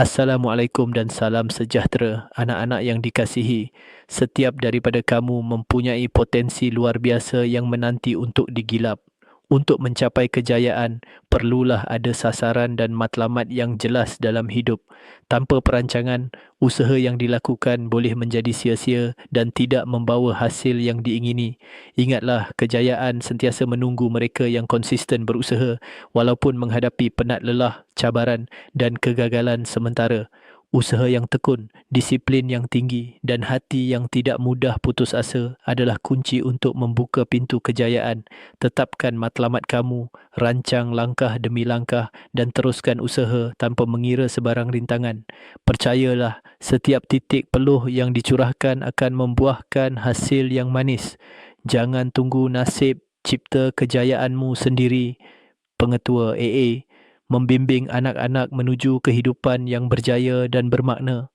Assalamualaikum dan salam sejahtera anak-anak yang dikasihi. Setiap daripada kamu mempunyai potensi luar biasa yang menanti untuk digilap. Untuk mencapai kejayaan, perlulah ada sasaran dan matlamat yang jelas dalam hidup. Tanpa perancangan, usaha yang dilakukan boleh menjadi sia-sia dan tidak membawa hasil yang diingini. Ingatlah, kejayaan sentiasa menunggu mereka yang konsisten berusaha walaupun menghadapi penat lelah, cabaran dan kegagalan sementara. Usaha yang tekun, disiplin yang tinggi dan hati yang tidak mudah putus asa adalah kunci untuk membuka pintu kejayaan. Tetapkan matlamat kamu, rancang langkah demi langkah dan teruskan usaha tanpa mengira sebarang rintangan. Percayalah, setiap titik peluh yang dicurahkan akan membuahkan hasil yang manis. Jangan tunggu nasib cipta kejayaanmu sendiri. Pengetua AA membimbing anak-anak menuju kehidupan yang berjaya dan bermakna.